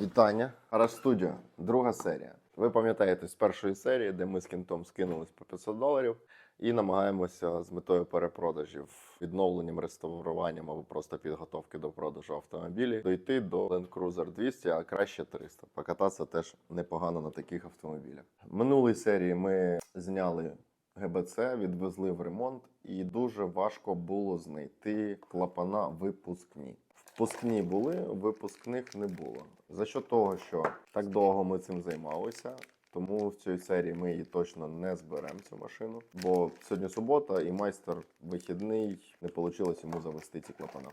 Вітання, Студіо, друга серія. Ви пам'ятаєте з першої серії, де ми з кінтом скинулись по 500 доларів і намагаємося з метою перепродажів, відновленням, реставруванням або просто підготовки до продажу автомобілів дойти до Land Cruiser 200, а краще 300. Покататися теж непогано на таких автомобілях. Минулій серії ми зняли ГБЦ, відвезли в ремонт, і дуже важко було знайти клапана випускні. Впускні були, випускних не було. За що того, що так довго ми цим займалися, тому в цій серії ми її точно не зберемо цю машину. Бо сьогодні субота і майстер вихідний не вийшло йому завести ці клапана.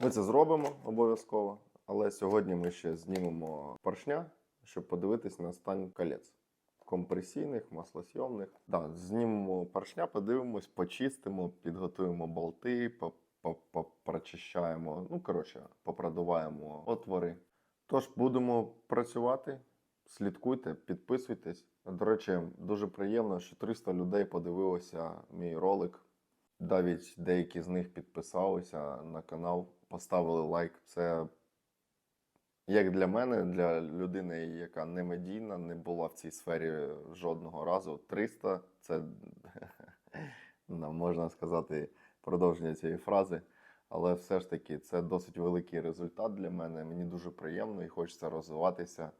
Ми це зробимо обов'язково, але сьогодні ми ще знімемо поршня, щоб подивитись на стан колець. Компресійних, маслосйомних. Да, знімемо поршня, подивимось, почистимо, підготуємо болти, прочищаємо. Ну, коротше, попродуваємо отвори. Тож будемо працювати. Слідкуйте, підписуйтесь. До речі, дуже приємно, що 300 людей подивилося мій ролик. Навіть деякі з них підписалися на канал, поставили лайк. Це як для мене, для людини, яка не медійна, не була в цій сфері жодного разу. 300 це можна сказати продовження цієї фрази. Але все ж таки це досить великий результат для мене. Мені дуже приємно і хочеться розвиватися.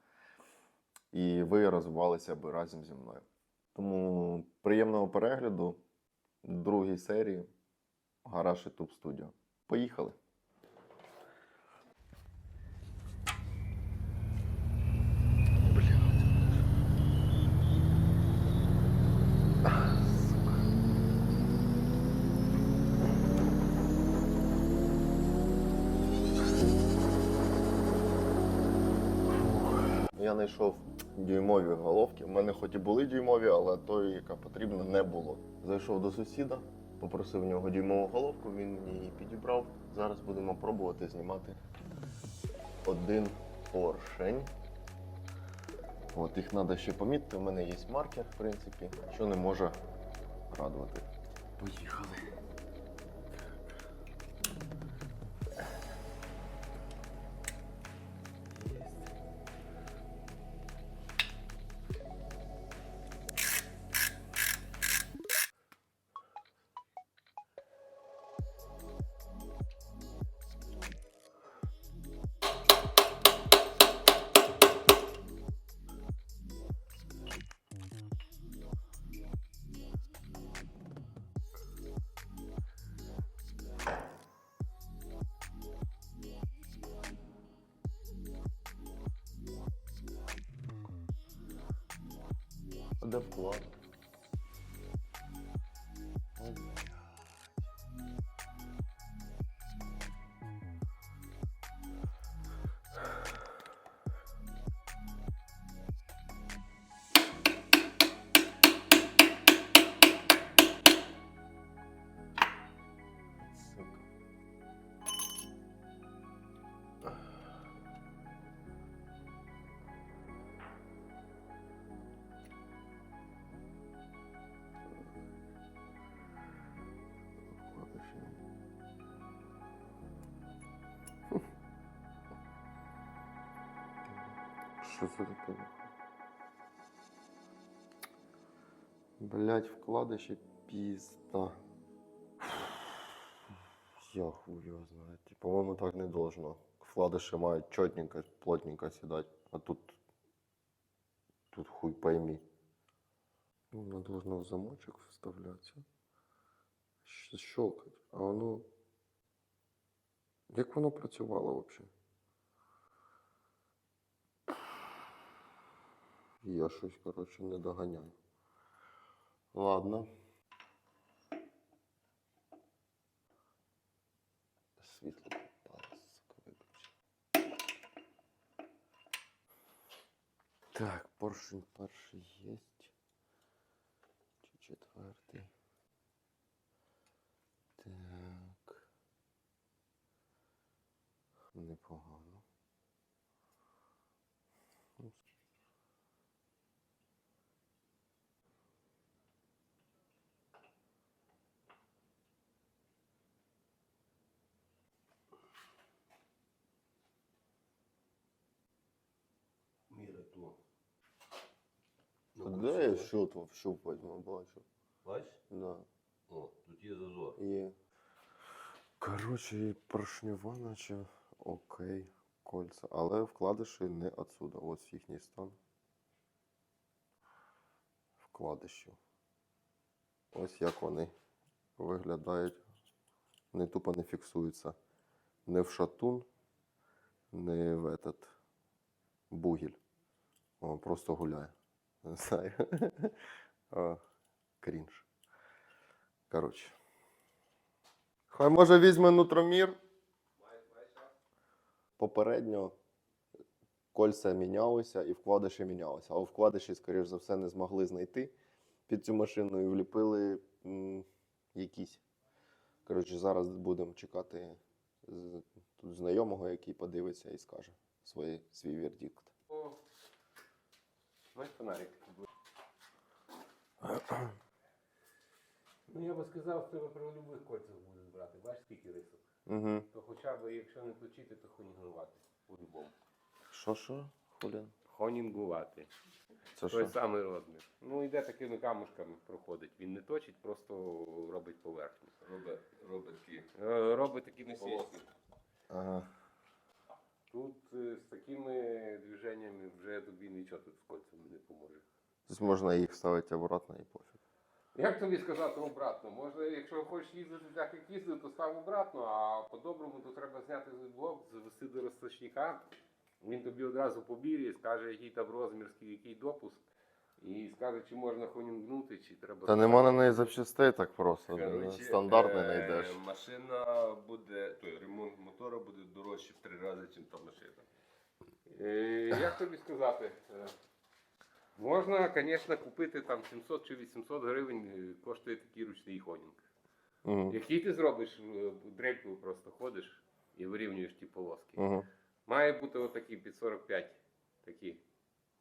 І ви розвивалися би разом зі мною. Тому приємного перегляду другій серії Гараж YouTube Studio. Поїхали! Я знайшов дюймові головки. У мене хоч і були дюймові, але тої, яка потрібна, не було. Зайшов до сусіда, попросив в нього дюймову головку, він мені її підібрав. Зараз будемо пробувати знімати один поршень. От їх треба ще помітити. У мене є маркер, в принципі, що не може радувати. Поїхали. А Де Що це таке? Блять, вкладиші пізда. Я хуй його знаю. Типу, По-моєму, так не должно. Вкладиші мають чотненько, плотненько сідати. А тут. Тут хуй пойми. Воно должно в замочок вставлятися. Щелкать. А воно. Як воно працювало взагалі? Я щось, коротше, не доганяю. Ладно. Світло попало, виключи. Так, поршень перший є. Чи четвертий? Так. Непогано. Ну, Де я щот щуп возьму, бачу. Бачиш? Да. О, тут є зазор. Є. Коротше, і поршнева, наче окей, кольця. Але вкладиші не отсюда. Ось їхній стан. Вкладиші. Ось як вони виглядають. Не тупо не фіксуються. Не в шатун, не в этот бугіль. О, просто гуляє. Не знаю. Крінж. Коротше. Хай може візьме нутромір. Попередньо кольця мінялися і вкладиші мінялися. А у вкладиші, скоріш за все, не змогли знайти під цю машину і вліпили м, якісь. Коротше, зараз будемо чекати тут знайомого, який подивиться і скаже свій, свій вердикт. Знаєш, фонарик. Ну, я би сказав, що ви при любих кольцях будеш брати. Бачиш, скільки рисок. Угу. То хоча б, якщо не точити, то хонінгувати. По-любому. Що що, Хулін? Хонінгувати. Це Той що? самий розмір. Ну, йде такими камушками проходить. Він не точить, просто робить поверхню. Робить, робить такі. Е, Робить такі насічки. Ага. Тут е, з такими движеннями вже тобі нічого тут з кольцями не поможе. Тобто можна їх ставити обратно і пофіг. Як тобі сказати обратно? Може, якщо хочеш їздити так, як їздив, то став обратно, а по-доброму то треба зняти блок, завести до розточника. Він тобі одразу побірює, скаже, який там розмір, який допуск, і скаже, чи можна хонінгнути, чи треба. Та нема на неї запчастей так просто. Коротше, Стандартний е, знайдеш. Машина буде, той ремонт мотора буде дорожче в три рази, ніж та машина. Е, Як тобі сказати? Можна, звісно, купити там 700 чи 800 гривень е, коштує такий ручний хонінг. Угу. Який ти зробиш, е, дрелькою просто ходиш і вирівнюєш ті полоски. Угу. Має бути отакі під 45 такі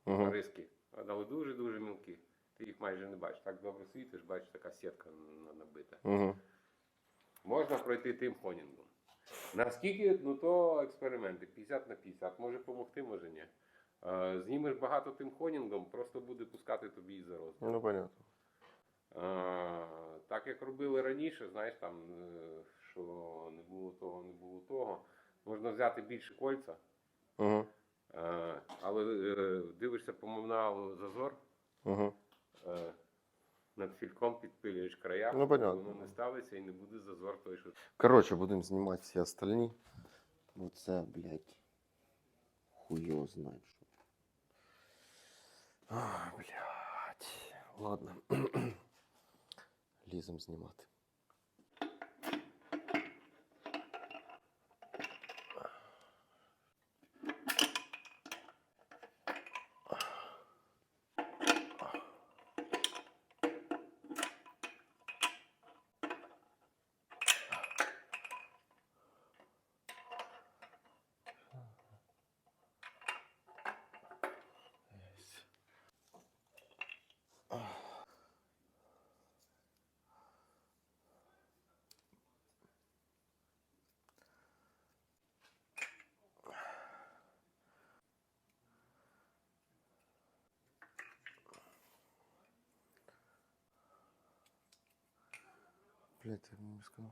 Угу. риски. Але дуже-дуже мілкі. Ти їх майже не бачиш. Так добре світиш, бачиш, така сітка набита. Угу. Можна пройти тим хонінгом. Наскільки, ну то експерименти, 50 на 50. Може допомогти, може ні. Е, Знімеш багато тим хонінгом, просто буде пускати тобі і за розмір. Ну, понятно. А, так як робили раніше, знаєш, там, е, що не було того, не було того. Можна взяти більше кольця, Угу. е, але е, дивишся по мовналу зазор, Угу. е, над фільком підпилюєш края, Ну, понятно. воно не ставиться і не буде зазор той, що Коротше, будемо знімати всі остальні. Оце, блядь. Хуйо знає, що. А, блядь. Ладно. Лізом знімати. Блядь, я не сказав.